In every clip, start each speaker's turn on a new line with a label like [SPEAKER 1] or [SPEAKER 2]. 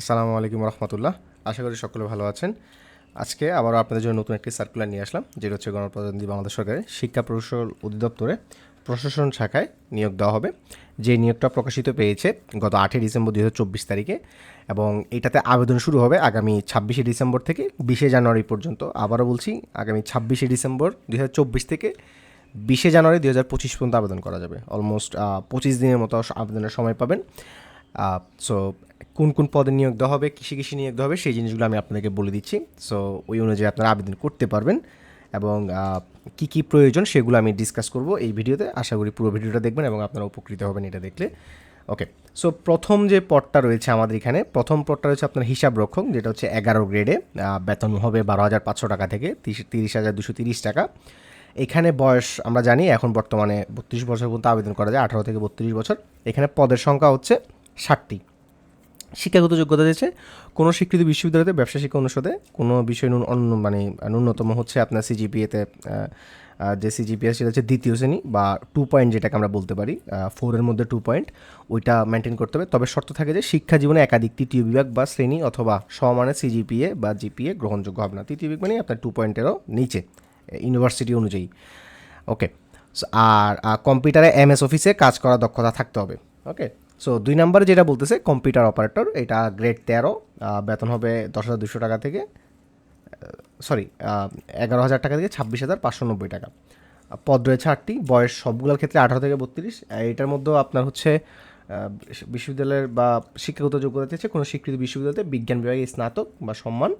[SPEAKER 1] আসসালামু আলাইকুম রহমতুল্লাহ। আশা করি সকলে ভালো আছেন। আজকে আবারও আপনাদের জন্য নতুন একটি সার্কুলার নিয়ে আসলাম, যেটা হচ্ছে গণপ্রজাতন্ত্রী বাংলাদেশ সরকারের শিক্ষা প্রকৌশল অধিদপ্তরে প্রশাসন শাখায় নিয়োগ দেওয়া হবে। যে নিয়োগটা প্রকাশিত পেয়েছে গত আটই ডিসেম্বর দুই হাজার চব্বিশ তারিখে এবং এটাতে আবেদন শুরু হবে আগামী ছাব্বিশে ডিসেম্বর থেকে বিশে জানুয়ারি পর্যন্ত। আবারও বলছি, আগামী ছাব্বিশে ডিসেম্বর দুই হাজার চব্বিশ থেকে বিশে জানুয়ারি দু হাজার পঁচিশ পর্যন্ত আবেদন করা যাবে। অলমোস্ট পঁচিশ দিনের মতো আবেদনের সময় পাবেন। সো কোন কোন পদে নিয়োগ দেওয়া হবে কৃষি কৃষি নিয়োগ দেওয়া হবে, সেই জিনিসগুলো আমি আপনাদেরকে বলে দিচ্ছি। সো ওই অনুযায়ী আপনারা আবেদন করতে পারবেন এবং কী কী প্রয়োজন সেগুলো আমি ডিসকাস করব এই ভিডিওতে। আশা করি পুরো ভিডিওটা দেখবেন এবং আপনারা উপকৃত হবেন এটা দেখলে। ওকে সো প্রথম যে পদটা রয়েছে আমাদের এখানে, প্রথম পদটা রয়েছে আপনার হিসাব রক্ষক, যেটা হচ্ছে এগারো গ্রেডে বেতন হবে বারো হাজার পাঁচশো টাকা থেকে তিরিশ হাজার দুশো তিরিশ টাকা। এখানে বয়স আমরা জানি, এখন বর্তমানে বত্রিশ বছর পর্যন্ত আবেদন করা যায়, আঠারো থেকে বত্রিশ বছর। এখানে পদের সংখ্যা হচ্ছে ষাটটি। শিক্ষাগত যোগ্যতা দিয়েছে। কোনো স্বীকৃত বিশ্ববিদ্যালয়তে ব্যবসা শিক্ষা অনুষদে কোনো বিষয় অন্য মানে ন্যূনতম হচ্ছে আপনার সিজিপিএতে যে সিজিপিএ সেটা হচ্ছে দ্বিতীয় শ্রেণি বা টু পয়েন্ট যেটাকে আমরা বলতে পারি ফোরের মধ্যে টু পয়েন্ট ওইটা মেনটেন করতে হবে। তবে শর্ত থাকে যে শিক্ষা জীবনে একাধিক তৃতীয় বিভাগ বা শ্রেণি অথবা সমানের সিজিপিএ বা জিপিএ গ্রহণযোগ্য হবে না। তৃতীয় বিভাগ মানে আপনার টু পয়েন্টেরও নিচে ইউনিভার্সিটি অনুযায়ী। ওকে আর কম্পিউটারে এমএস অফিসে কাজ করার দক্ষতা থাকতে হবে। ওকে সো দুই নম্বরে যেটা বলতেছে কম্পিউটার অপারেটর এটা গ্রেড তেরো বেতন হবে দশ হাজার দুশো টাকা থেকে সরি এগারো হাজার টাকা থেকে ছাব্বিশ হাজার পাঁচশো নব্বই টাকা। পদ রয়েছে আটটি, বয়স সবগুলোর ক্ষেত্রে আঠারো থেকে বত্রিশ এটার মধ্যেও আপনার হচ্ছে বিশ্ববিদ্যালয়ের বা শিক্ষাগত যোগ্যতা চেয়েছে কোনো স্বীকৃত বিশ্ববিদ্যালয়তে বিজ্ঞান বিভাগে স্নাতক বা সম্মান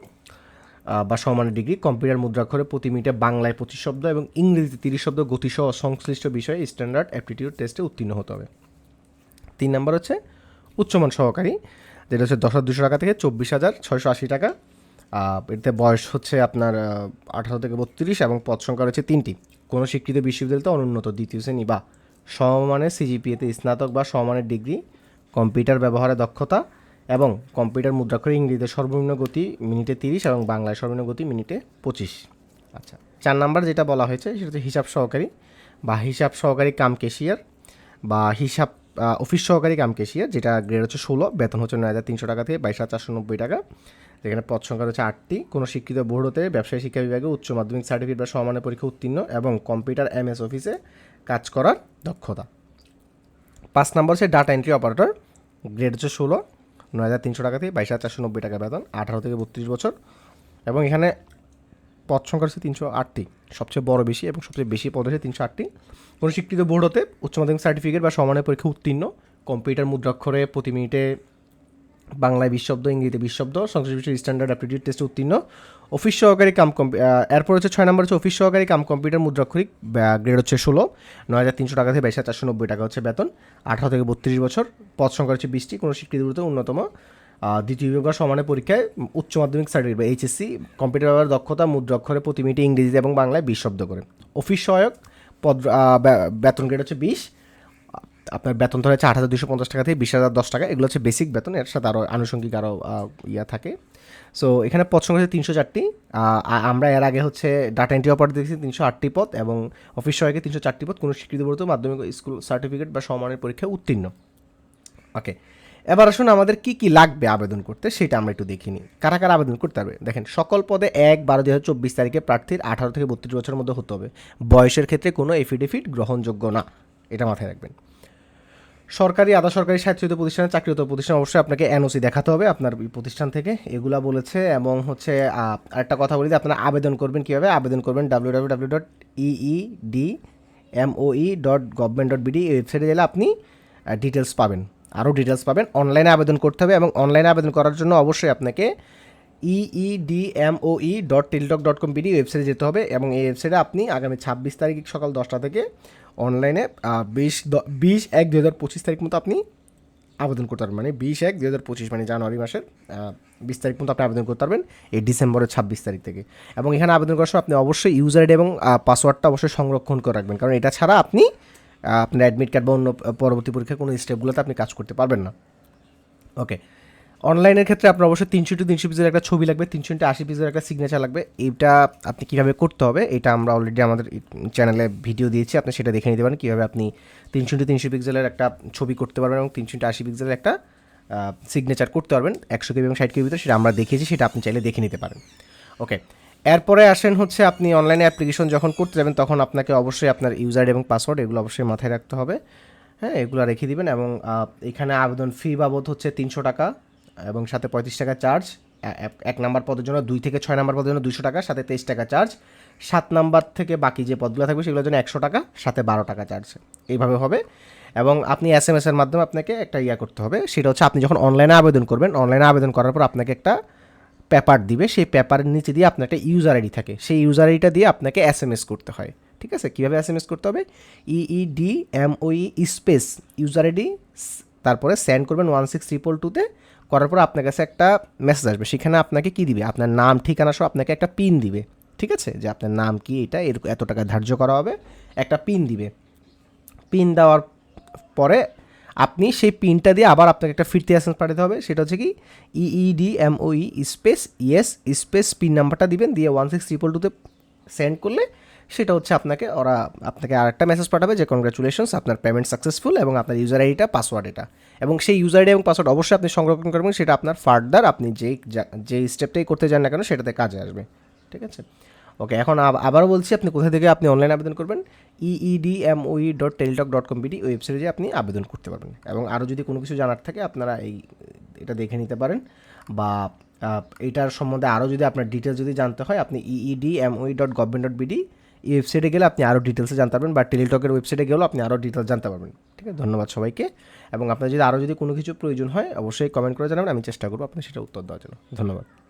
[SPEAKER 1] বা সমানের ডিগ্রি, কম্পিউটার মুদ্রাক্ষরে প্রতি মিনিটে বাংলায় পঁচিশ শব্দ এবং ইংরেজিতে তিরিশ শব্দ গতিসহ সংশ্লিষ্ট বিষয়ে স্ট্যান্ডার্ড অ্যাপটিটিউড টেস্টে উত্তীর্ণ হতে হবে। তিন নম্বর হচ্ছে উচ্চমান সহকারী, যেটা হচ্ছে দশ হাজার দুশো টাকা থেকে চব্বিশ হাজার ছয়শো আশি টাকা। এতে বয়স হচ্ছে আপনার আঠারো থেকে বত্রিশ এবং পদ সংখ্যা রয়েছে তিনটি। কোনো স্বীকৃত বিশ্ববিদ্যালয়তে অনুন্নত, দ্বিতীয় শ্রেণি বা সমমানের সিজিপিএতে স্নাতক বা সমমানের ডিগ্রি, কম্পিউটার ব্যবহারে দক্ষতা এবং কম্পিউটার মুদ্রাক্ষরে ইংরেজিতে সর্বনিম্ন গতি মিনিটে তিরিশ এবং বাংলায় সর্বনিম্ন গতি মিনিটে পঁচিশ। আচ্ছা চার নাম্বার যেটা বলা হয়েছে সেটা হচ্ছে হিসাব সহকারী বা হিসাব সহকারী কাম কেশিয়ার বা হিসাব অফিস সহকারী কাম কেশিয়ার যেটা গ্রেড হচ্ছে ষোলো, বেতন হচ্ছে নয় হাজার তিনশো টাকা থেকে বাইশ হাজার চারশো নব্বই টাকা। যেখানে পদ সংখ্যা রয়েছে আটটি। কোনো শিক্ষিত বোর্ডতে ব্যবসায়ী শিক্ষা বিভাগে উচ্চ মাধ্যমিক সার্টিফিকেট বা সমানের পরীক্ষা উত্তীর্ণ এবং কম্পিউটার এমএস অফিসে কাজ করার দক্ষতা। পাঁচ নম্বর হচ্ছে ডাটা এন্ট্রি অপারেটর গ্রেড হচ্ছে ষোলো, নয় হাজার তিনশো টাকা থেকে বাইশ হাজার চারশো নব্বই টাকা বেতন, আঠারো থেকে বত্রিশ বছর। এবং এখানে পদ সংখ্যা হচ্ছে তিনশো আটটি, সবচেয়ে বড় বেশি এবং সবচেয়ে বেশি পদ হচ্ছে তিনশো আটটি। কোনো স্বীকৃত বোর্ড হতে উচ্চ মাধ্যমিক সার্টিফিকেট বা সমানের পরীক্ষা উত্তীর্ণ কম্পিউটার মুদ্রাক্ষরে প্রতি মিনিটে বাংলায় বিশ শব্দ, ইংরেজিতে বিশ শব্দ, সংশ্লিষ্ট বিষয়ে স্ট্যান্ডার্ড অ্যাপটিটিউড টেস্টে উত্তীর্ণ। অফিস সহকারী কাম এরপর হচ্ছে ছয় নম্বর হচ্ছে অফিস সহকারী কাম কম্পিউটার মুদ্রাক্ষরিক গ্রেড হচ্ছে ষোলো, নয় হাজার তিনশো টাকা থেকে বাইশ হাজার চারশো নব্বই টাকা হচ্ছে বেতন, আঠারো থেকে বত্রিশ বছর পদ সংখ্যা হচ্ছে বিশটি, কোনো স্বীকৃতিগুলোতে অন্যতম। দ্বিতীয় বিভাগ সমানের পরীক্ষায় উচ্চ মাধ্যমিক সার্টিফিকেট এইচএসসি কম্পিউটার ব্যবহার দক্ষতা মুদ্রাক্ষরে প্রতি মিনিটে ইংরেজিতে এবং বাংলায় বিশ শব্দ করে। অফিস সহায়ক, পদ বেতন গ্রেড হচ্ছে বিশ। আপনার বেতন ধরে হচ্ছে আট হাজার দুশো পঞ্চাশ টাকা থেকে বিশ হাজার দশ টাকা। এগুলো হচ্ছে বেসিক বেতন, এর সাথে আরও আনুষঙ্গিক আরও ইয়া থাকে। সো এখানে পদ সংখ্যা হচ্ছে তিনশো চারটি। আমরা এর আগে হচ্ছে ডাটা এন্ট্রি অপারেটর দেখেছি, তিনশো আটটি পদ এবং অফিস সহায়কে তিনশো চারটি পদ। কোনো স্বীকৃতি বলতে মাধ্যমিক স্কুল সার্টিফিকেট বা সমানের পরীক্ষায় উত্তীর্ণ। ওকে এবার আসুন আমাদের কি কি লাগবে আবেদন করতে, সেটা আমরা একটু দেখিনি কারা কারা আবেদন করতে পারবে? দেখেন, সকল পদে এক, বারো, দুই হাজার চব্বিশ তারিখে প্রার্থীর আঠারো থেকে বত্রিশ বছরের মধ্যে হতে হবে। বয়সের ক্ষেত্রে কোনো এফিডেভিট গ্রহণযোগ্য না। এটা মাথায় রাখবেন। সরকারি, আধা সরকারি স্বায়ত্তশাসিত প্রতিষ্ঠানে চাকরিরত প্রতিষ্ঠান, অবশ্যই আপনাকে এনওসি দেখাতে হবে আপনার প্রতিষ্ঠান থেকে। এগুলা বলেছে এবং হচ্ছে আরেকটা কথা বলি যে আপনারা আবেদন করবেন কীভাবে? আবেদন করবেন W W W dot EED MOE dot government dot BD ওয়েবসাইটে গেলে আপনি ডিটেলস পাবেন। আরও ডিটেলস পাবেন। অনলাইনে আবেদন করতে হবে এবং অনলাইনে আবেদন করার জন্য অবশ্যই আপনাকে EEDMOE dot teletalk dot com BD ওয়েবসাইটে যেতে হবে এবং এই ওয়েবসাইটে আপনি আগামী ছাব্বিশ তারিখ সকাল দশটা থেকে অনলাইনে বিশ বিশ এক দু হাজার পঁচিশ তারিখ মতো আপনি আবেদন করতে পারবেন। মানে বিশ এক দু হাজার পঁচিশ মানে জানুয়ারি মাসের বিশ তারিখ মতো আপনি আবেদন করতে পারবেন এই ডিসেম্বরের ছাব্বিশ তারিখ থেকে। এবং এখানে আবেদন করার সময় আপনি অবশ্যই ইউজার আইডি এবং পাসওয়ার্ডটা অবশ্যই সংরক্ষণ করে রাখবেন। কারণ এটা ছাড়া আপনি আপনার অ্যাডমিট কার্ড বা অন্য পরবর্তী পরীক্ষার কোনো স্টেপগুলোতে আপনি কাজ করতে পারবেন না। ওকে অনলাইনের ক্ষেত্রে আপনার অবশ্যই তিনশো টু তিনশো পিসের একটা ছবি লাগবে, তিনশো টু আশি পিসের একটা সিগনেচার লাগবে। এইটা আপনি কীভাবে করতে হবে, এটা আমরা অলরেডি আমাদের চ্যানেলে ভিডিও দিয়েছি, আপনি সেটা দেখে নিতে পারেন কীভাবে আপনি তিনশো টু তিনশো পিক্সেলের একটা ছবি করতে পারবেন এবং তিনশো টু আশি পিক্সেলের একটা সিগনেচার করতে পারবেন। একশো কেবি এবং ষাট কেবির ভিতরে সেটা আমরা দেখিয়েছি, সেটা আপনি চাইলে দেখে নিতে পারেন। ওকে এরপরে আসেন হচ্ছে আপনি অনলাইনে অ্যাপ্লিকেশন যখন করতে যাবেন, তখন আপনাকে অবশ্যই আপনার ইউজার এবং পাসওয়ার্ড এগুলো অবশ্যই মাথায় রাখতে হবে। হ্যাঁ এগুলো রেখে দিবেন এবং এখানে আবেদন ফি বাবদ হচ্ছে তিনশো টাকা এবং সাথে পঁয়ত্রিশ টাকা চার্জ এক নাম্বার পদের জন্য দুই থেকে ছয় নাম্বার পদের জন্য দুশো টাকা, সাথে তেইশ টাকা চার্জ সাত নাম্বার থেকে বাকি যে পদগুলো থাকবে সেগুলোর জন্য একশো টাকা, সাথে বারো টাকা চার্জ এইভাবে হবে এবং আপনি এস এম এর মাধ্যমে আপনাকে একটা ইয়া করতে হবে। সেটা হচ্ছে আপনি যখন অনলাইনে আবেদন করবেন অনলাইনে আবেদন করার পর আপনাকে একটা পেপার দিবে, সেই পেপারের নিচে দিয়ে আপনার একটা ইউজার আইডি থাকে। সেই ইউজার আইডিটা দিয়ে আপনাকে এস এম এস করতে হয়। ঠিক আছে? কীভাবে এস এম এস করতে হবে? E EE D M OE space user ID তারপরে সেন্ড করবেন ওয়ান সিক্স ট্রিপল টুতে করার পর আপনার কাছে একটা মেসেজ আসবে। সেখানে আপনাকে কি দিবে? আপনার নাম, ঠিকানা সহ আপনাকে একটা পিন দিবে। ঠিক আছে? যে আপনার নাম কি এটা এরকম এত টাকা ধার্য করা হবে। একটা পিন দিবে। পিন দেওয়ার পরে আপনি সেই পিনটা দিয়ে আবার আপনাকে একটা ফিরতি এসএমএস পাঠাতে হবে। সেটা হচ্ছে কি EED M O E space yes space pin নাম্বারটা দিবেন, দিয়ে ওয়ান সিক্স ট্রিপল টুতে সেন্ড করলে সেটা হচ্ছে আপনাকে, ওরা আপনাকে আরেকটা মেসেজ পাঠাবে যে কনগ্রাচুলেশনস আপনার পেমেন্ট সাকসেসফুল এবং আপনার ইউজার আইডিটা পাসওয়ার্ড এটা। এবং সেই ইউজার আইডি এবং পাসওয়ার্ড অবশ্যই আপনি সংরক্ষণ করবেন, সেটা আপনার ফার্দার আপনি যা- যেই স্টেপটাই করতে যান না কেন, সেটাতে কাজে আসবে। ঠিক আছে? ওকে এখন আবারও বলছি, আপনি কোথা থেকে আপনি অনলাইন আবেদন করবেন? E EED M OE dot teletalk dot com BD ওয়েবসাইটে আপনি আবেদন করতে পারবেন। এবং আরও যদি কোনো কিছু জানার থাকে, আপনারা এই, এটা দেখে নিতে পারেন। বা এটার সম্বন্ধে আরও যদি আপনার ডিটেলস যদি জানতে হয়, আপনি E EED M OE dot government dot BD এই ওয়েবসাইটে গেলে আপনি আরও ডিটেলসে জানতে পারবেন, বা টেলিটকের ওয়েবসাইটে গেলেও আপনি আরও ডিটেলস জানতে পারবেন। ঠিক আছে? ধন্যবাদ সবাইকে। এবং আপনার যদি আরও যদি কোনো কিছু প্রয়োজন হয়, অবশ্যই কমেন্ট করে জানাবেন, আমি চেষ্টা করব আপনার সেটা উত্তর দেওয়ার জন্য। ধন্যবাদ।